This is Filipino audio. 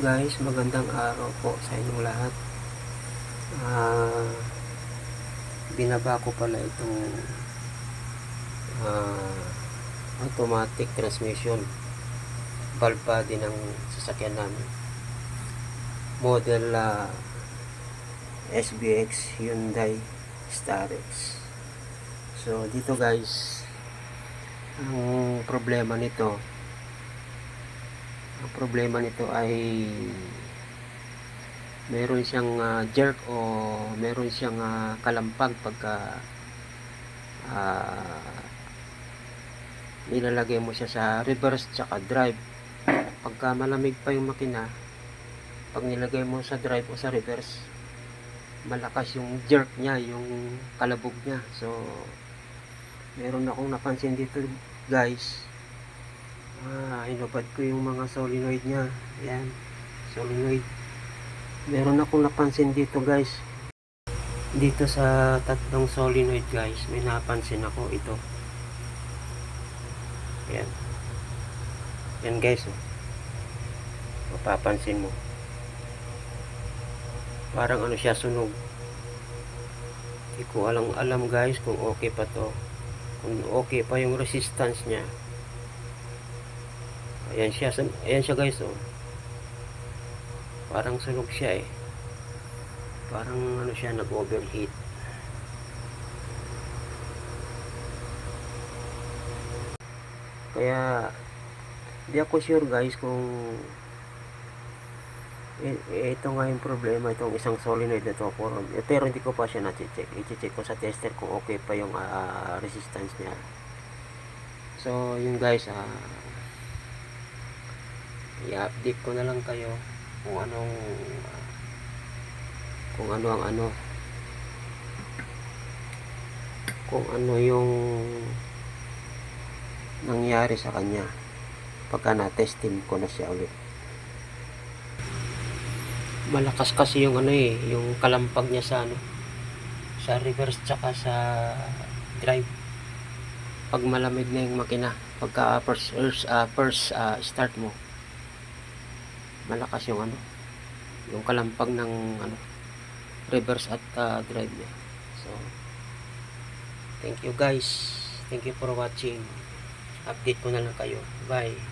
Guys, magandang araw po sa inyong lahat. Ah, binaba ko pala itong ah, automatic transmission valve body ng sasakyan namin. Model ah, SBX Hyundai Starex. So dito guys, ang problema nito ang problema nito ay meron siyang ah, jerk o meron siyang ah, kalampag pagka ah, nilalagay mo siya sa reverse tsaka drive. Pagka malamig pa yung makina pag nilagay mo sa drive o sa reverse malakas yung jerk niya yung kalabog niya. So meron akong napansin dito guys ah, inubad ko yung mga solenoid niya. Yan solenoid. Meron akong napansin dito guys. Dito sa tatlong solenoid guys may napansin ako ito. Yan yan guys oh. mapapansin mo. Parang ano siya sunog. Hindi ko alam alam guys kung okay pa to. Kung okay pa yung resistance niya ayan siya ayan siya guys oh. Parang sunog siya eh. Parang ano siya nag overheat kaya di ako sure guys kung ito nga yung problema itong isang solenoid na to pero, hindi ko pa siya na-check i-check ko sa tester kung okay pa yung ah, resistance niya. So yun guys ah i-update ko na lang kayo kung anong kung ano ang ano. Kung ano yung nangyari sa kanya pagka na-testing ko na siya ulit. Malakas kasi yung ano eh yung kalampag niya sa ano sa reverse tsaka sa drive. Pag malamig na yung makina pagka first first, ah, first ah, start mo malakas yung ano yung kalampag ng ano reverse at ah, drive niya. So thank you guys. Thank you for watching. Update ko na lang kayo. Bye